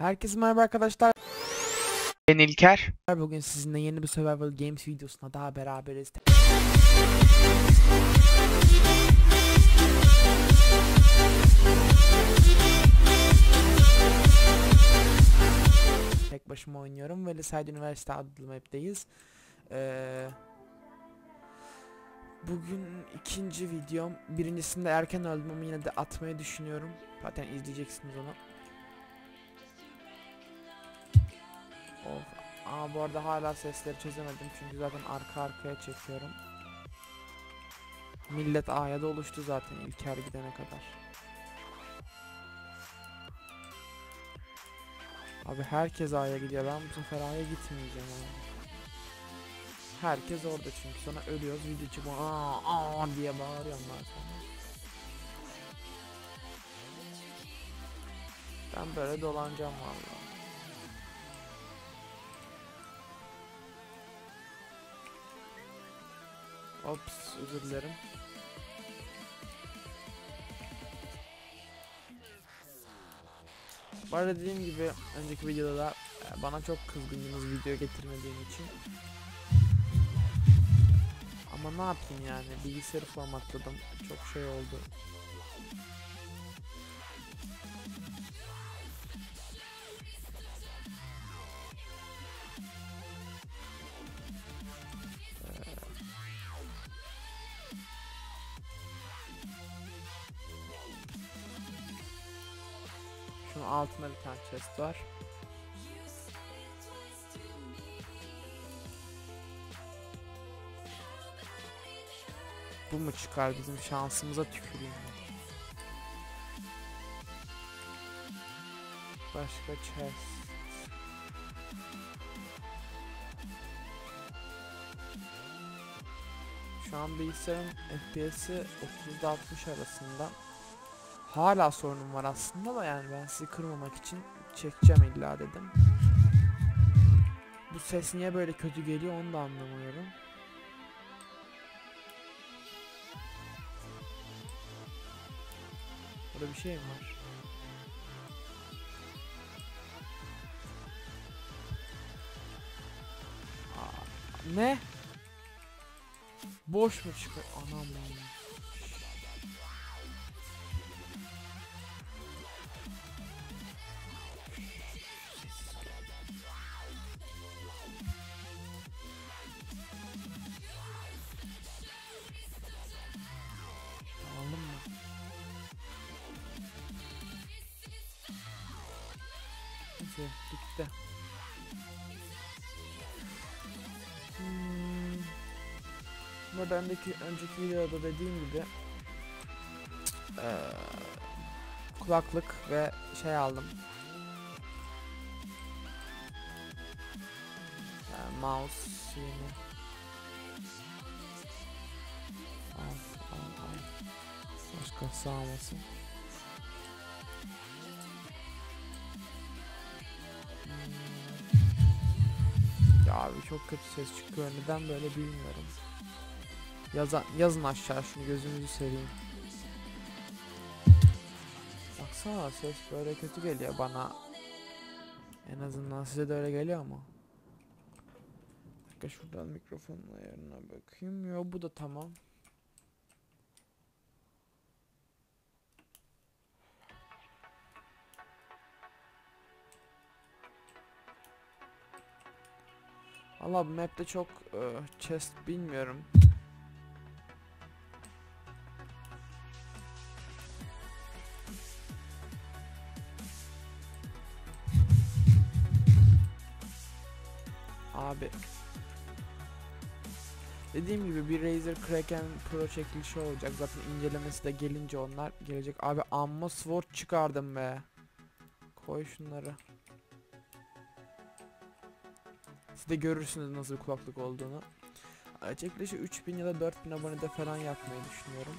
Herkese merhaba arkadaşlar. Ben İlker. Bugün sizinle yeni bir Survival Games videosuna daha beraberiz. Tek başıma oynuyorum ve Lisede Üniversite adlı map'teyiz. Ee, bugün ikinci videom. Birincisinde erken öldüm ama yine de atmayı düşünüyorum. Zaten izleyeceksiniz onu. Of. Ama bu arada hala sesleri çözemedim çünkü zaten arka arkaya çekiyorum. Millet A'ya da oluştu zaten İlker gidene kadar. Abi herkes A'ya gidiyor ben bu sefer A'ya gitmeyeceğim abi. Herkes orada çünkü sonra ölüyoruz video çıkma aa aa diye bağırıyorum ben sonra. Ben böyle dolanacağım vallahi. Ops özür dilerim. Bu arada dediğim gibi önceki videoda da e, bana çok kızgındınız video getirmediğim için. Ama ne yapayım yani bilgisayarı formatladım çok şey oldu. Şunun altında bir tane chest var. Bu mu çıkar bizim şansımıza tüküreyim. Başka chest. Şu an bilgisayarın FPS'i 30 60 arasında. Hala sorunum var aslında da yani ben sizi kırmamak için çekeceğim illa dedim. Bu ses niye böyle kötü geliyor onu da anlamıyorum. Burada bir şey mi var? Aa, ne? Boş mu çıkıyor? Anam. Anladın Neyse bitti. Hmm. Burada önceki, önceki videoda dediğim gibi eee, kulaklık ve şey aldım. Yani mouse şeyini. Al, al, al. Başka sağlamasın. Hmm. Abi çok kötü ses çıkıyor. Neden böyle bilmiyorum. Yazan, yazın aşağı şunu gözünüzü seveyim. Baksana ses böyle kötü geliyor bana. En azından size de öyle geliyor mu? Dakika şuradan mikrofonun ayarına bakayım. Yo bu da tamam. Allah bu map'te çok e, chest bilmiyorum. Abi. Dediğim gibi bir Razer Kraken Pro çekilişi olacak. Zaten incelemesi de gelince onlar gelecek. Abi amma sword çıkardım be. Koy şunları. Siz de görürsünüz nasıl bir kulaklık olduğunu. Ee, Çekilişi 3000 ya da 4000 abonede falan yapmayı düşünüyorum.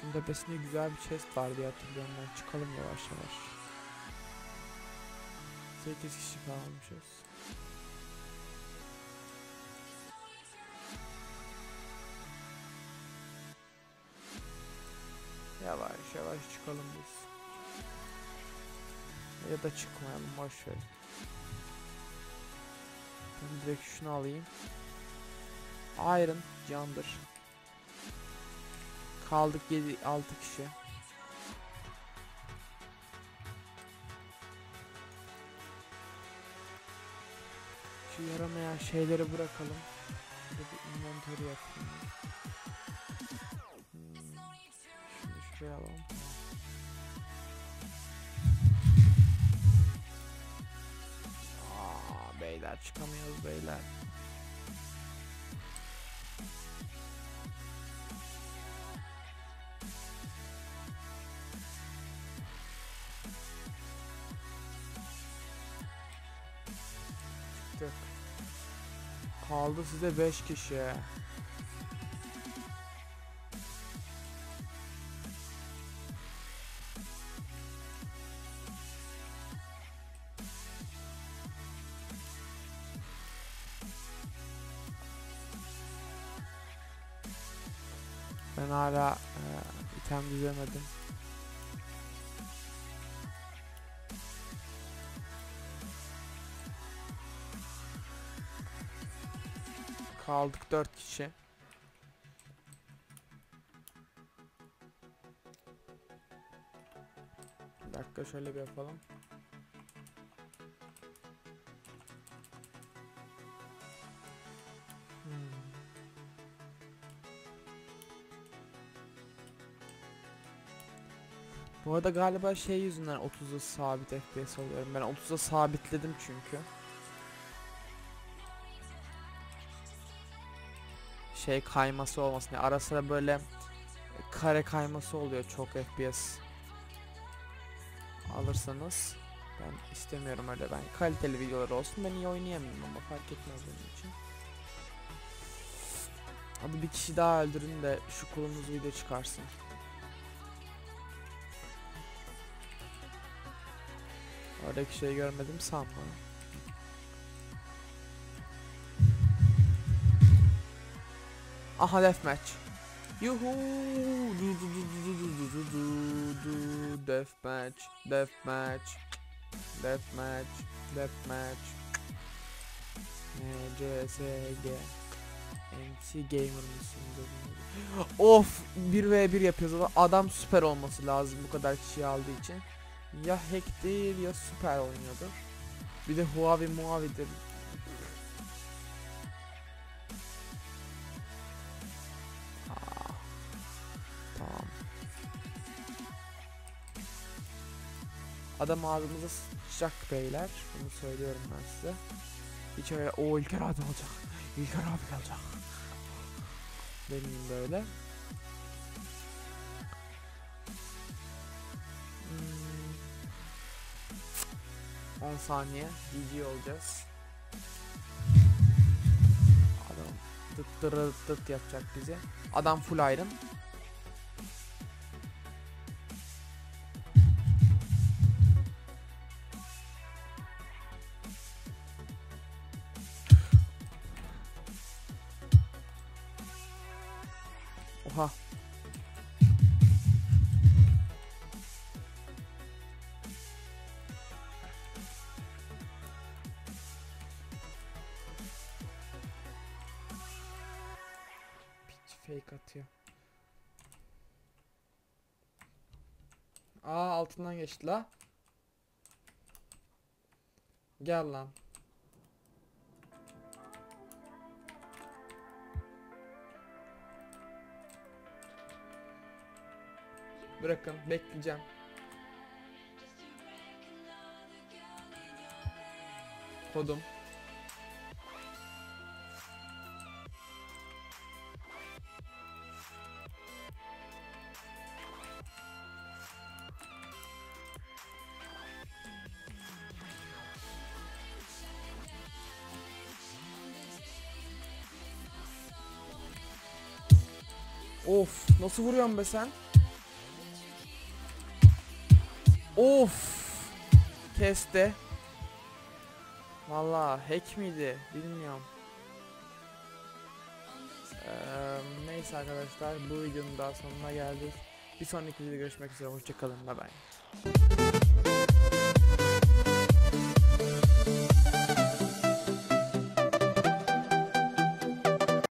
Şunun tepesinde güzel bir chest var diye hatırlıyorum ben. Çıkalım yavaş yavaş. 8 kişi kalmışız. Yavaş çıkalım biz. Ya da çıkmayalım boş ver. Ben direkt şunu alayım. Iron candır. Kaldık 7 6 kişi. Şu yaramayan şeyleri bırakalım. Bir de yapayım. Alalım. Aa, beyler çıkamıyoruz beyler. Çıktık. Kaldı size 5 kişi. Ben hala e, item düzemedim. Kaldık 4 kişi. Bir dakika şöyle bir yapalım. Bu arada galiba şey yüzünden 30'a sabit FPS oluyorum. Ben 30'a sabitledim çünkü. Şey kayması olmasın. Yani ara sıra böyle kare kayması oluyor çok FPS alırsanız. Ben istemiyorum öyle ben kaliteli videolar olsun ben iyi oynayamıyorum ama fark etmez benim için. Abi bir kişi daha öldürün de şu kulumuz video çıkarsın. Oradaki şeyi görmedim sanma. Aha deathmatch. Yuhu. Du du du du du du du du du deathmatch. Deathmatch. Deathmatch. Deathmatch. CSG. MC Gamer mısın? Of 1v1 yapıyoruz. Adam süper olması lazım bu kadar kişi aldığı için. Ya hack'tir ya süper oynuyordur. Bir de Huawei Muavi'dir. Aa, Tamam. Adam ağzımıza sıçacak beyler. Bunu söylüyorum ben size. Hiç öyle o İlker abi olacak. İlker abi gelecek. Benim böyle. 10 saniye GG olacağız. Adam tıt tırı tıt yapacak bize. Adam full iron. Oha. Fake atıyor. Aa altından geçti la. Gel lan. Bırakın bekleyeceğim. Kodum. Of nasıl vuruyorsun be sen? Of kesti. Valla hack miydi bilmiyorum. Eee, neyse arkadaşlar bu videonun daha sonuna geldik. Bir sonraki videoda görüşmek üzere. Hoşçakalın. Bay bay.